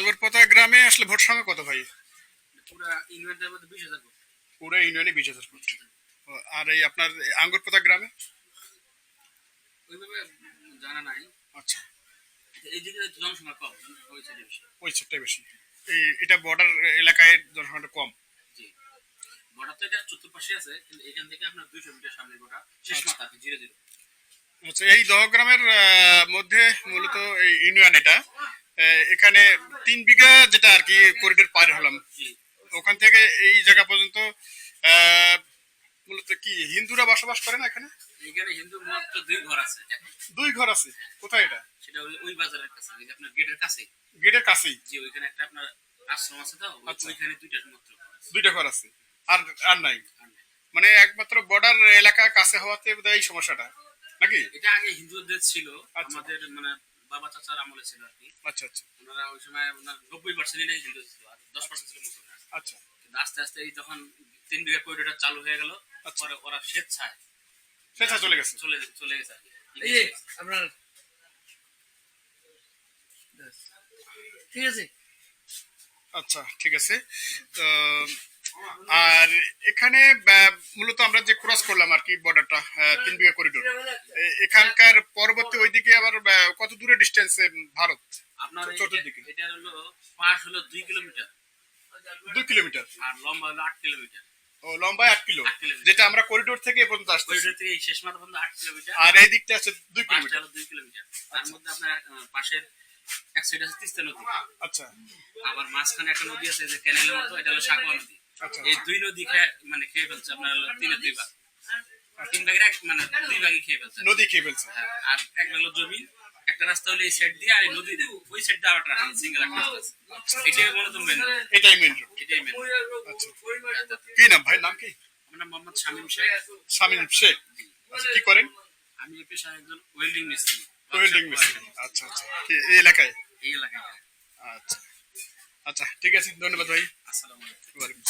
আঙ্গুরপোতা গ্রামে আসলে ভোট সংখ্যা কত ভাই? পুরা ইউনিয়নে বিশ হাজার ভোট। আর এই আপনার আঙ্গুরপোতা গ্রামে? জানা নাই। আচ্ছা। এইদিকে জনসংখ্যা কম ওই বেশি। সেটটাই বেশি। এই এটা বর্ডার এলাকায় জনসংখ্যাটা কম। বর্ডার তো এটা চতুর্পাশে আছে কিন্তু এখান থেকে আপনার দুইশো মিটার সামনে গোটা শেষ মাথা। Zero zero. আচ্ছা এই দহগ্রামের মধ্যে মূলত এই ইউনিয়ন এটা। এখানে তিন বিঘা যেটা আর কি করিডোর পার হলাম। ওখান থেকে এই জায়গা পর্যন্ত মূলত কি হিন্দুরা বসবাস করে না এখানে? এখানে হিন্দু মাত্র দুই ঘর আছে দুই ঘর আছে? কোথায় এটা? সেটা ওই বাজারের কাছে ওই আপনার গেটের কাছে গেটের কাছেই? জি ওইখানে একটা আপনার আশ্রম আছে তো আচ্ছা। ওইখানে দুইটা মাত্র দুইটা ঘর আছে। আর আর নাই? মানে একমাত্র বর্ডার এলাকা কাছে হওয়াতে বোধহয় এই সমস্যাটা নাকি? এটা আগে হিন্দুদের ছিল। আচ্ছা। আমাদের মানে বাবা চাচার আমলে ছিল আর কি। আচ্ছা আচ্ছা। ওনারা ওই সময় ওনার নব্বই পার্সেন্ট হিন্দু ছিল আর দশ পার্সেন্ট ছিল মুসলমান আচ্ছা। কিন্তু আস্তে আস্তে এই তখন তিন বিঘা করিডোরটা চালু হয়ে গেল। আচ্ছা। পরে ওরা স্বেচ্ছায় সেটা চলে গেছে। চলে চলে গেছে আর কি। এই যে আপনার ঠিক আছে। আচ্ছা ঠিক আছে। তো, আর এখানে মূলত আমরা যে ক্রস করলাম আর কি বর্ডারটা তিন বিঘা করিডোর এখানকার পরবর্তী ওইদিকে আবার কত দূরে ডিস্টেন্সে ভারত? চতুর্দিকে। এটা হলো পাশ হলো দুই কিলোমিটার দুই কিলোমিটার আর লম্বা হলো আট কিলোমিটার ও লম্বায় আট কিলো যেটা আমরা করিডোর থেকে এ পর্যন্ত করিডোর থেকে শেষ মাথা পর্যন্ত আট কিলোমিটার আর এই দিকটা আছে দুই কিলোমিটার দুই কিলোমিটার তার মধ্যে আপনার পাশের এক সাইড আছে তিস্তা নদী। আচ্ছা। আবার মাঝখানে একটা নদী আছে যে ক্যানেলের মতো এটা হলো সাগর নদী। এই দুই নদী খেয়ে মানে খেয়ে ফেলছে আপনার তিনের দুই ভাগ। তিন ভাগের এক মানে দুই ভাগই খেয়ে ফেলছে। নদী খেয়ে ফেলছে। হ্যাঁ, আর এক ভাগ হলো জমি একটা রাস্তা হলো এই সাইড দিয়ে আর এই নদী ওই সাইড দিয়ে আরেকটা সিঙ্গেল একটা রাস্তা এটাই মেন এটাই মেন এটাই মেন আচ্ছা। কি নাম? ভাই নাম কি? আমার নাম মোহাম্মদ শামীম শেখ। শামিম শেখ। আচ্ছা, কি করেন? আমি পেশায় একজন ওয়েল্ডিং মিস্ত্রি ওয়েল্ডিং মিস্ত্রি আচ্ছা আচ্ছা। এই এলাকায়? এই এলাকায়। আচ্ছা। আচ্ছা ঠিক আছে ধন্যবাদ ভাই। আসসালামু আলাইকুম। ওয়ালাইকুম